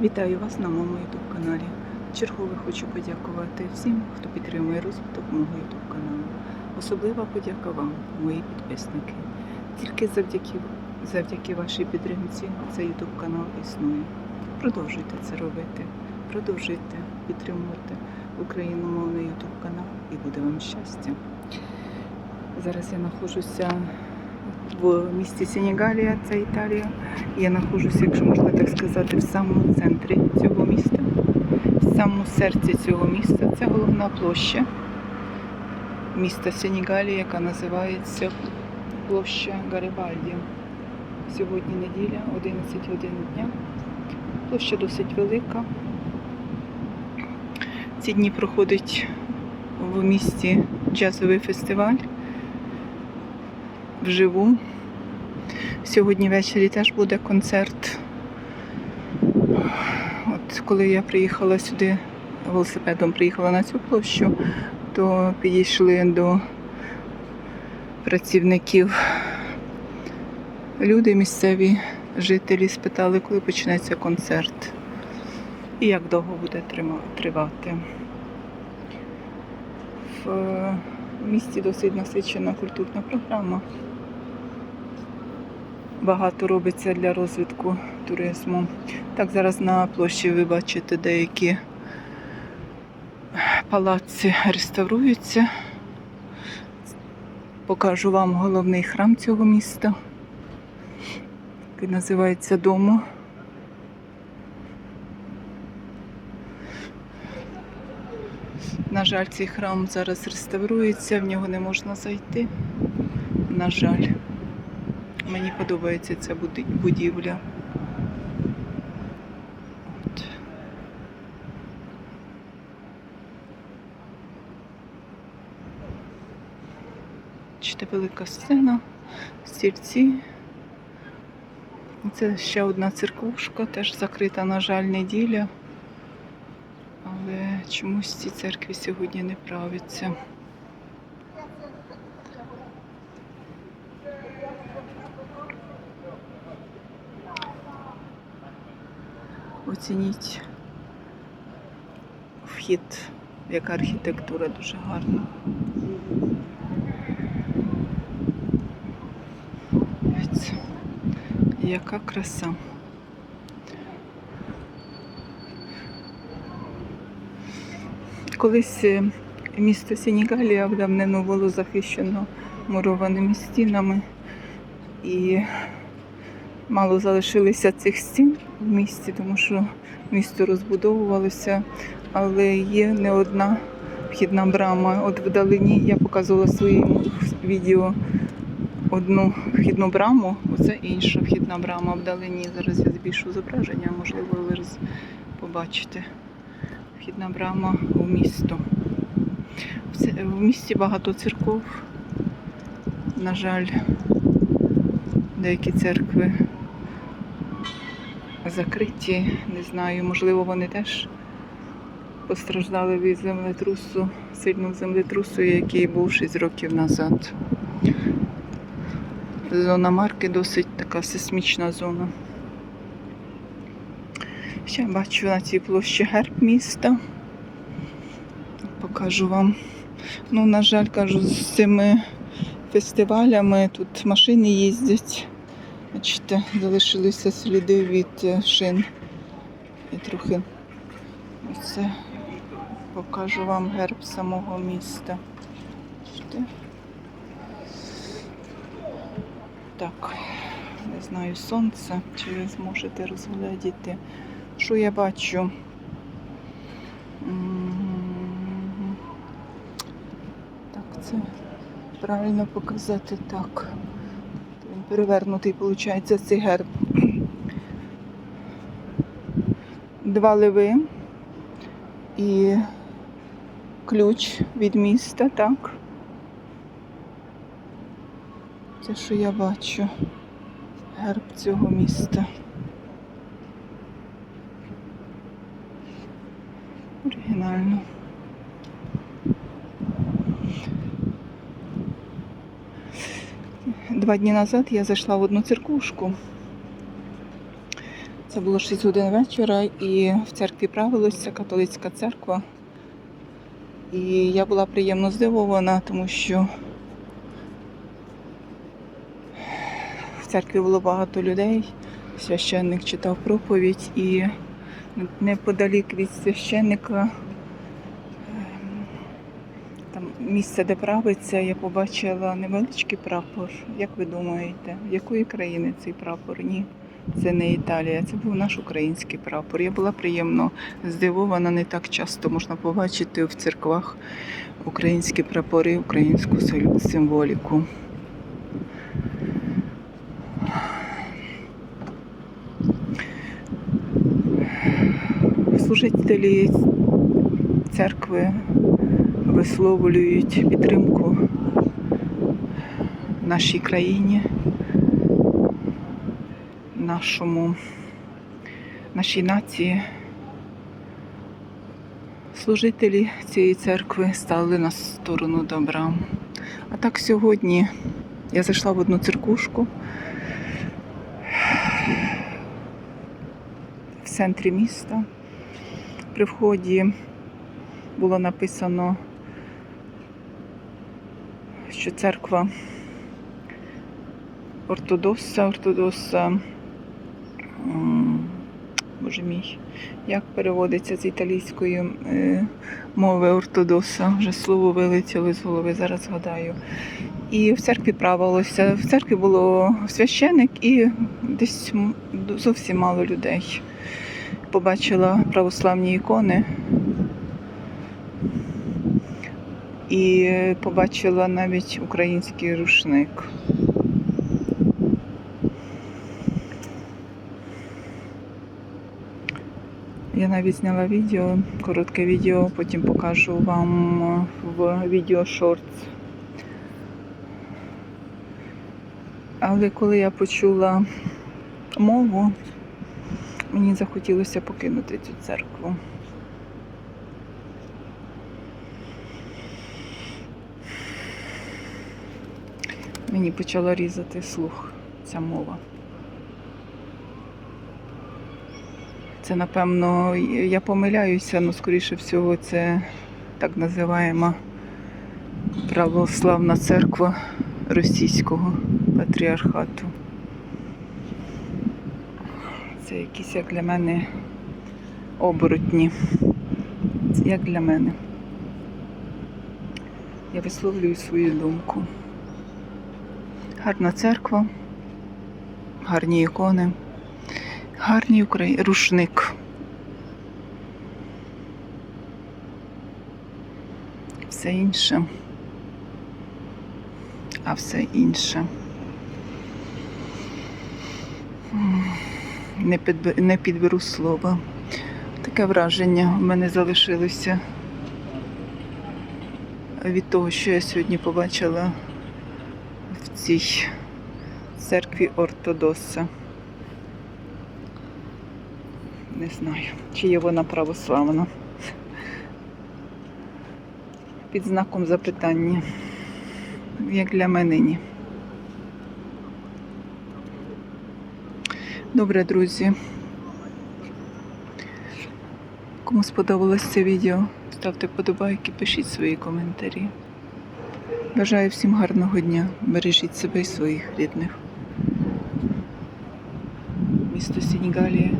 Вітаю вас на моєму YouTube каналі. Чергове хочу подякувати всім, хто підтримує розвиток мого YouTube каналу. Особлива подяка вам, мої підписники. Тільки завдяки, завдяки вашій підтримці цей YouTube канал існує. Продовжуйте це робити. Продовжуйте підтримувати україномовний YouTube канал і буде вам щастя. Зараз я знаходжуся в місті Сенегалія, це Італія. Я знаходжуся, якщо можна так сказати, в самому центрі цього міста, в самому серці цього міста. Це головна площа міста Сенегалії, яка називається площа Гарибальді. Сьогодні неділя, 11 годин дня. Площа досить велика. Ці дні проходить в місті джазовий фестиваль вживу. Сьогодні ввечері теж буде концерт. От коли я приїхала сюди велосипедом, приїхала на цю площу, то підійшли до працівників люди місцеві жителі спитали, коли почнеться концерт і як довго буде тривати. В місті досить насичена культурна програма багато робиться для розвитку туризму. Так, зараз на площі ви бачите деякі палаци реставруються. Покажу вам головний храм цього міста, який називається Дому. На жаль, цей храм зараз реставрується, в нього не можна зайти. На жаль. Мені подобається ця будівля. От. Бачите, велика сцена, стільці. Це ще одна церквушка, теж закрита, на жаль, неділя. Але чомусь ці церкві сьогодні не правиться. Оцініть вхід, яка архітектура дуже гарна. Яка краса. Колись е, місто Сенегалія в давнину було захищено мурованими стінами і мало залишилося цих стін в місті, тому що місто розбудовувалося, але є не одна вхідна брама. От вдалині я показувала в своєму відео одну вхідну браму, оце інша вхідна брама вдалині. Зараз я збільшу зображення, можливо, ви побачите. Вхідна брама у місто. В місті багато церков. На жаль, деякі церкви закриті. Не знаю, можливо, вони теж постраждали від землетрусу, сильного землетрусу, який був 6 років назад. Зона марки досить така сейсмічна зона. Ще бачу на цій площі герб міста. Покажу вам. Ну, на жаль, кажу, з цими фестивалями тут машини їздять. Бачите, залишилися сліди від е, шин. І трохи оце покажу вам герб самого міста. Бачите? Так, не знаю, сонце, чи ви зможете розглядіти. Що я бачу? Так, це правильно показати так. Перевернутий, виходить, цей герб. Два леви і ключ від міста, так. Це що я бачу. Герб цього міста. Оригінально. Два дні назад я зайшла в одну церквушку. Це було 6 годин вечора, і в церкві правилася католицька церква. І я була приємно здивована, тому що в церкві було багато людей. Священник читав проповідь і неподалік від священника місце, де правиться, я побачила невеличкий прапор. Як ви думаєте, якої країни цей прапор? Ні, це не Італія, це був наш український прапор. Я була приємно здивована, не так часто можна побачити в церквах українські прапори, українську символіку. Служителі церкви висловлюють підтримку нашій країні, нашому, нашій нації. Служителі цієї церкви стали на сторону добра. А так сьогодні я зайшла в одну церкушку в центрі міста. При вході було написано, що церква ортодокса, м, боже мій, як переводиться з італійської е, мови ортодокса, вже слово вилетіло з голови, зараз згадаю. І в церкві правилося. В церкві було священик і десь зовсім мало людей. Побачила православні ікони. І побачила навіть український рушник. Я навіть зняла відео, коротке відео, потім покажу вам в відео шортс. Але коли я почула мову, мені захотілося покинути цю церкву. Мені почала різати слух ця мова. Це, напевно, я помиляюся, але скоріше всього, це так називаємо православна церква російського патріархату. Це якісь, як для мене, оборотні. Це як для мене. Я висловлюю свою думку. Гарна церква, гарні ікони, гарний украї... рушник. Все інше. А все інше. Не, підб... не підберу слова. Таке враження в мене залишилося від того, що я сьогодні побачила цій церкві Ортодоса. Не знаю, чи є вона православна. Під знаком запитання. Як для мене ні. Добре, друзі. Кому сподобалось це відео, ставте подобайки, пишіть свої коментарі. Бажаю всім гарного дня. Бережіть себе і своїх рідних. Місто Сінігалія.